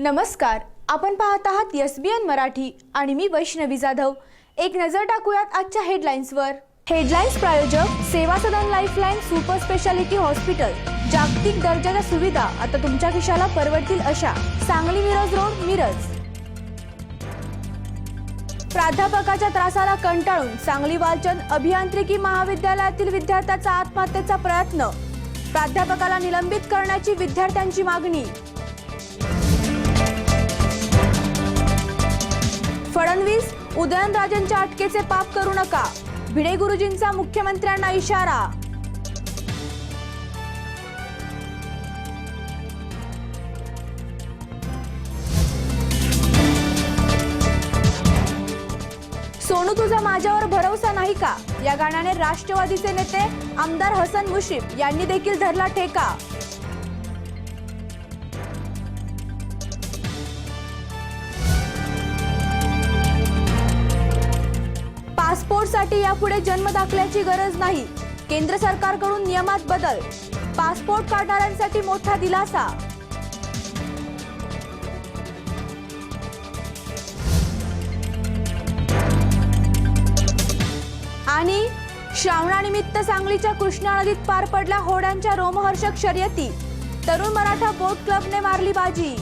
नमस्कार. आपण पाहत आहात एस बी एन मराठी आणि मी वैष्णवी जाधव. एक नजर टाकूयात आजच्या हेडलाईन्सवर हेडलाईन्स प्रायोजक Seva Sadan lifeline super speciality hospital जागतिक दर्जाच्या सुविधा आता तुमच्या खिशाला परवडतील अशा. सांगली मिरज रोड मिरज. प्राध्यापकाच्या त्रासाला कंटाळून सांगली वालचंद अभियांत्रिकी महाविद्यालयातील विद्यार्थ्याचा आत्महत्येचा प्रयत्न. प्राध्यापकाला निलंबित करण्याची विद्यार्थ्यांची मागणी. फडणवीस उदयनराजेंच्या अटकेचे पाप करू नका. भिडे गुरुजींचा मुख्यमंत्र्यांना इशारा. सोनू तुझा माझ्यावर भरोसा नाही का? या गाण्याने राष्ट्रवादीचे नेते आमदार हसन मुश्रीफ यांनी देखील धरला ठेका. पासपोर्टसाठी यापुढे जन्म दाखल्याची गरज नाही. केंद्र सरकारकडून नियमात बदल. पासपोर्ट काढणाऱ्यांसाठी मोठा दिलासा. आणि श्रावणानिमित्त सांगलीच्या कृष्णा नदीत पार पडल्या होड्यांच्या रोमहर्षक शर्यती. तरुण मराठा बोट क्लबने मारली बाजी.